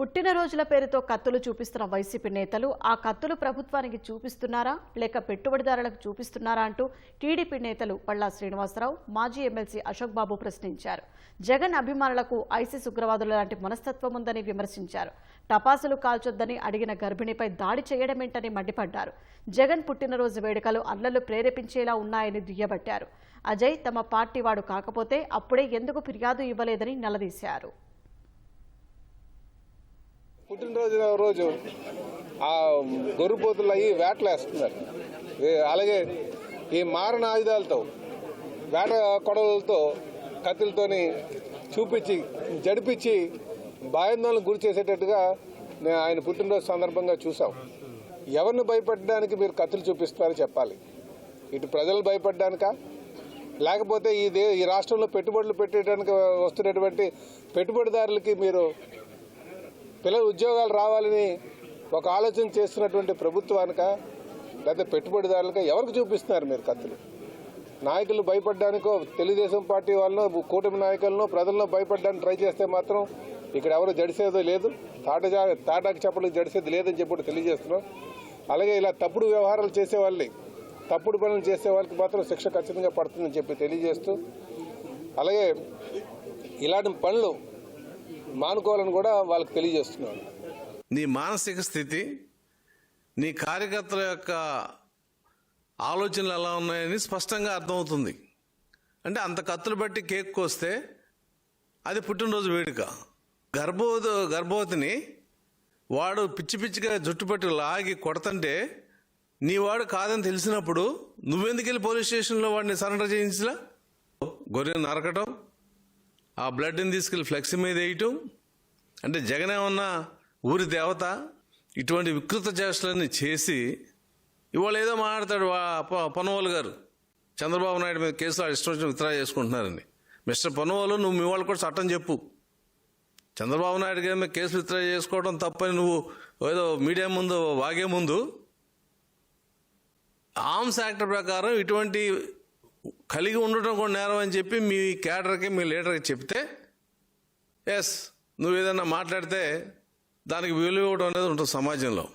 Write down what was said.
పుట్టినరోజుల పేరుతో కత్తులు చూపిస్తున్న వైసీపీ నేతలు ఆ కత్తులు ప్రభుత్వానికి చూపిస్తున్నారా? లేక పెట్టుబడిదారులకు చూపిస్తున్నారా అంటూ టీడీపీ నేతలు పళ్ళా శ్రీనివాసరావు మాజీ ఎమ్మెల్సీ అశోక్ బాబు ప్రశ్నించారు. జగన్ అభిమానులకు ఐసిస్ ఉగ్రవాదుల లాంటి మనస్తత్వం ఉందని విమర్శించారు. టపాసులు కాల్చొద్దని అడిగిన గర్భిణిపై దాడి చేయడమేంటని మండిపడ్డారు. జగన్ పుట్టినరోజు వేడుకలు అల్లలు ప్రేరేపించేలా ఉన్నాయని దుయ్యబట్టారు. అజయ్ తమ పార్టీ వాడు కాకపోతే అప్పుడే ఎందుకు ఫిర్యాదు ఇవ్వలేదని నిలదీశారు. పుట్టినరోజు రోజు. ఆ గొర్రెపోతులు అయ్యి వేటలు వేస్తున్నారు. అలాగే ఈ మారణ ఆయుధాలతో వేట కొడవలతో కత్తులతోని చూపించి జడిపించి భయాందోళన గురి చేసేటట్టుగా నేను ఆయన పుట్టినరోజు సందర్భంగా చూసాం ఎవరిని భయపెట్టడానికి మీరు కత్తులు చూపిస్తారో చెప్పాలి. ఇటు ప్రజలు భయపడడానిక? లేకపోతే ఈ దే ఈ రాష్ట్రంలో పెట్టుబడులు పెట్టేటానికి వస్తున్నటువంటి పెట్టుబడిదారులకి మీరు పిల్లలు ఉద్యోగాలు రావాలని ఒక ఆలోచన చేస్తున్నటువంటి ప్రభుత్వానిక లేదా పెట్టుబడిదారులక ఎవరికి చూపిస్తున్నారు మీరు కత్తులు? నాయకులు భయపడడానికో తెలుగుదేశం పార్టీ వాళ్ళను కూటమి నాయకులను ప్రజలను భయపడడానికి ట్రై చేస్తే మాత్రం ఇక్కడ ఎవరు జడిసేదో లేదు. తాటజా తాటాకి చెప్పడానికి జడిసేది లేదని చెప్పి తెలియజేస్తున్నాం. అలాగే ఇలా తప్పుడు వ్యవహారాలు చేసే వాళ్ళని తప్పుడు పనులు చేసే వాళ్ళకి మాత్రం శిక్ష ఖచ్చితంగా పడుతుందని చెప్పి తెలియజేస్తూ అలాగే ఇలాంటి పనులు మానుకోవాలని కూడా వాళ్ళకి తెలియజేస్తున్నాను నీ మానసిక స్థితి నీ కార్యకర్తల యొక్క ఆలోచనలు ఎలా ఉన్నాయని స్పష్టంగా అర్థమవుతుంది. అంటే అంత కత్తులు బట్టి కేక్ కోస్తే అది పుట్టినరోజు వేడుక. గర్భవతి గర్భవతిని వాడు పిచ్చి పిచ్చిగా జుట్టు పట్టి లాగి కొడతంటే నీ వాడు కాదని తెలిసినప్పుడు నువ్వెందుకు వెళ్ళి పోలీస్ స్టేషన్లో వాడిని సరెండర్ చేయించలా? గొర్రెను నరకటం ఆ బ్లడ్ని తీసుకెళ్ళి ఫ్లెక్సీ మీద వేయటం. అంటే జగన్ ఏమన్నా ఊరి దేవత? ఇటువంటి వికృత చేష్టలన్నీ చేసి ఇవాళ ఏదో మాట్లాడతాడు వా- గారు. చంద్రబాబు నాయుడు మీద కేసులు ఇష్టం వచ్చిన విత్డ్రా చేసుకుంటున్నారని. మిస్టర్ పొన్నవాళ్ళు నువ్వు మీ వాళ్ళు కూడా చట్టం చెప్పు. చంద్రబాబు నాయుడు గారి మీద కేసులు విత్డ్రా చేసుకోవడం తప్పని నువ్వు ఏదో మీడియా ముందు వాగే ముందు. ఆర్మ్స్ యాక్ట్ ప్రకారం ఇటువంటి కలిగి ఉండటం కూడా నేరం అని చెప్పి మీ క్యాడర్కి మీ లీడర్కి చెప్తే ఎస్ నువ్వు ఏదైనా మాట్లాడితే దానికి విలువ ఇవ్వడం అనేది ఉంటుంది సమాజంలో.